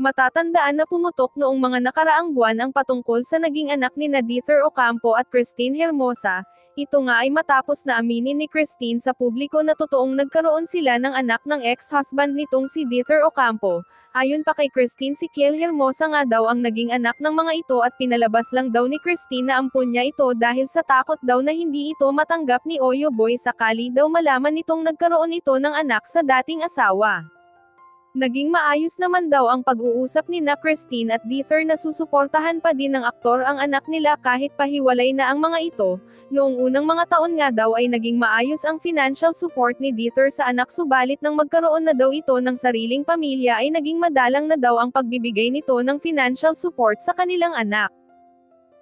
Matatandaan na pumutok noong mga nakaraang buwan ang patungkol sa naging anak ni Nadither Ocampo at Christine Hermosa, ito nga ay matapos na aminin ni Christine sa publiko na totoong nagkaroon sila ng anak ng ex-husband nitong si Dither Ocampo. Ayon pa kay Christine si Kiel Hermosa nga daw ang naging anak ng mga ito at pinalabas lang daw ni Christine na ampun niya ito dahil sa takot daw na hindi ito matanggap ni Oyo Boy sakali daw malaman nitong nagkaroon ito ng anak sa dating asawa. Naging maayos naman daw ang pag-uusap ni na Christine at Dither na susuportahan pa din ng aktor ang anak nila kahit pahiwalay na ang mga ito. Noong unang mga taon nga daw ay naging maayos ang financial support ni Dither sa anak subalit nang magkaroon na daw ito ng sariling pamilya ay naging madalang na daw ang pagbibigay nito ng financial support sa kanilang anak.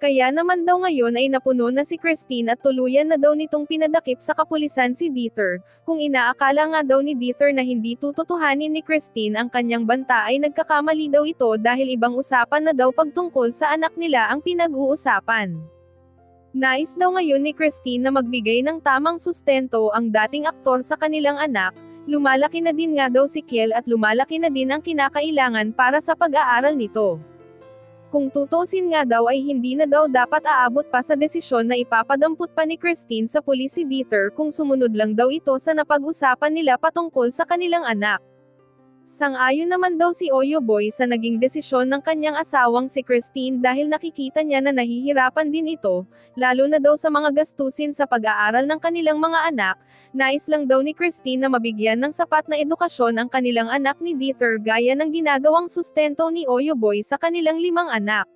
Kaya naman daw ngayon ay napuno na si Christine at tuluyan na daw nitong pinadakip sa kapulisan si Dieter, kung inaakala nga daw ni Dieter na hindi tututuhanin ni Christine ang kanyang banta ay nagkakamali daw ito dahil ibang usapan na daw pagtungkol sa anak nila ang pinag-uusapan. Nais daw ngayon ni Christine na magbigay ng tamang sustento ang dating aktor sa kanilang anak, lumalaki na din nga daw si Kiel at lumalaki na din ang kinakailangan para sa pag-aaral nito. Kung tutusin nga daw ay hindi na daw dapat aabot pa sa desisyon na ipapadampot pa ni Christine sa pulis si Dieter kung sumunod lang daw ito sa napag-usapan nila patungkol sa kanilang anak. Sang-ayon naman daw si Oyo Boy sa naging desisyon ng kanyang asawang si Christine dahil nakikita niya na nahihirapan din ito, lalo na daw sa mga gastusin sa pag-aaral ng kanilang mga anak, Nais lang daw ni Christine na mabigyan ng sapat na edukasyon ang kanilang anak ni Dieter gaya ng ginagawang sustento ni Oyo Boy sa kanilang limang anak.